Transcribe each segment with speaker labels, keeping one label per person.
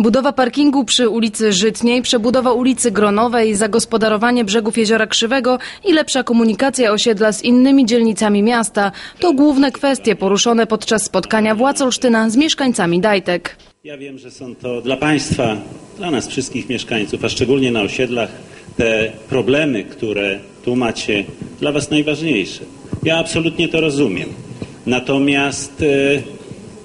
Speaker 1: Budowa parkingu przy ulicy Żytniej, przebudowa ulicy Gronowej, zagospodarowanie brzegów Jeziora Krzywego i lepsza komunikacja osiedla z innymi dzielnicami miasta to główne kwestie poruszone podczas spotkania władz Olsztyna z mieszkańcami Dajtek.
Speaker 2: Ja wiem, że są to dla Państwa, dla nas wszystkich mieszkańców, a szczególnie na osiedlach, te problemy, które tu macie, dla Was najważniejsze. Ja absolutnie to rozumiem. Natomiast e,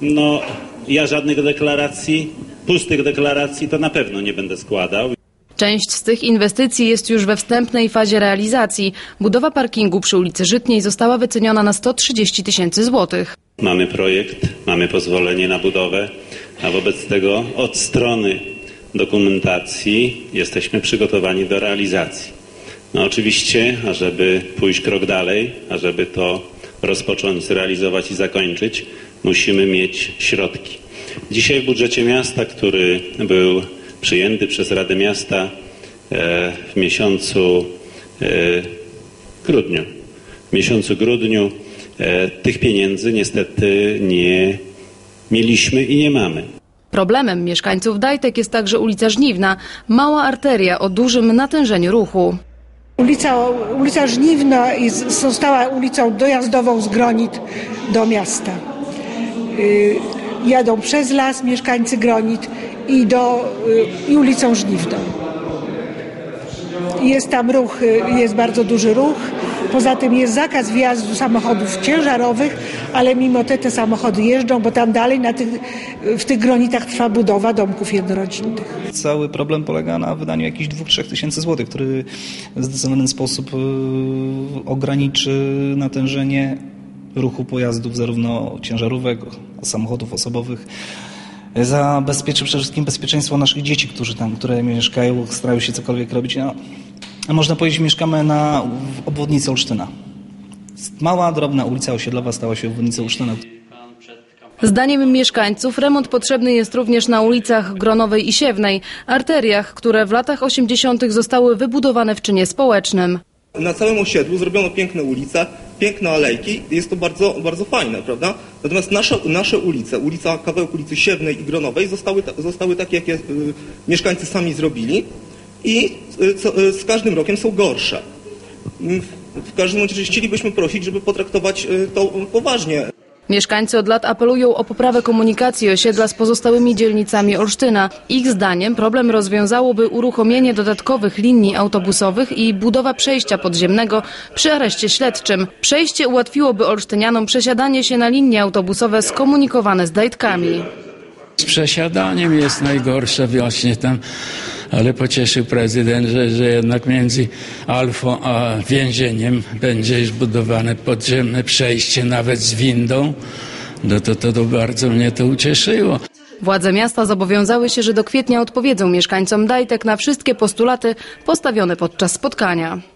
Speaker 2: no, ja żadnych deklaracji, pustych deklaracji to na pewno nie będę składał.
Speaker 1: Część z tych inwestycji jest już we wstępnej fazie realizacji. Budowa parkingu przy ulicy Żytniej została wyceniona na 130 tysięcy złotych.
Speaker 2: Mamy projekt, mamy pozwolenie na budowę, a wobec tego od strony dokumentacji jesteśmy przygotowani do realizacji. No oczywiście, ażeby pójść krok dalej, ażeby to rozpocząć, zrealizować i zakończyć, musimy mieć środki. Dzisiaj w budżecie miasta, który był przyjęty przez Radę Miasta e, w miesiącu e, grudniu, w miesiącu grudniu e, tych pieniędzy niestety nie mieliśmy i nie mamy.
Speaker 1: Problemem mieszkańców Dajtek jest także ulica Żniwna, mała arteria o dużym natężeniu ruchu.
Speaker 3: Ulica, ulica Żniwna jest- została ulicą dojazdową z Gronit do miasta. Y, jadą przez las mieszkańcy Gronit i, do, y, i ulicą Żniwną. Jest tam ruch, y, jest bardzo duży ruch. Poza tym jest zakaz wjazdu samochodów ciężarowych, ale mimo to te samochody jeżdżą, bo tam dalej na tych, w tych gronitach trwa budowa domków jednorodzinnych.
Speaker 4: Cały problem polega na wydaniu jakichś 2-3 tysięcy złotych, który w zdecydowany sposób ograniczy natężenie ruchu pojazdów, zarówno ciężarówek, samochodów osobowych. Zabezpieczy przede wszystkim bezpieczeństwo naszych dzieci, którzy tam, które mieszkają, starają się cokolwiek robić. No, a można powiedzieć, mieszkamy na w obwodnicy Olsztyna. Mała, drobna ulica osiedlowa stała się obwodnicą Olsztyna.
Speaker 1: Zdaniem mieszkańców remont potrzebny jest również na ulicach Gronowej i Siewnej, arteriach, które w latach 80. zostały wybudowane w czynie społecznym.
Speaker 5: Na całym osiedlu zrobiono piękne ulice, piękne alejki, jest to bardzo, bardzo fajne, prawda? Natomiast nasze, nasze ulice, ulica, kawałek ulicy Siewnej i Gronowej zostały, ta- zostały takie, jakie y, mieszkańcy sami zrobili i y, co, y, z każdym rokiem są gorsze. Mm, W każdym razie chcielibyśmy prosić, żeby potraktować to poważnie.
Speaker 1: Mieszkańcy od lat apelują o poprawę komunikacji osiedla z pozostałymi dzielnicami Olsztyna. Ich zdaniem problem rozwiązałoby uruchomienie dodatkowych linii autobusowych i budowa przejścia podziemnego przy areszcie śledczym. Przejście ułatwiłoby olsztynianom przesiadanie się na linie autobusowe skomunikowane z Dajtkami.
Speaker 6: Z przesiadaniem jest najgorsze właśnie tam, ale pocieszył prezydent, że, że jednak między Alfą a więzieniem będzie już budowane podziemne przejście nawet z windą. No to, to, to bardzo mnie to ucieszyło.
Speaker 1: Władze miasta zobowiązały się, że do kwietnia odpowiedzą mieszkańcom Dajtek na wszystkie postulaty postawione podczas spotkania.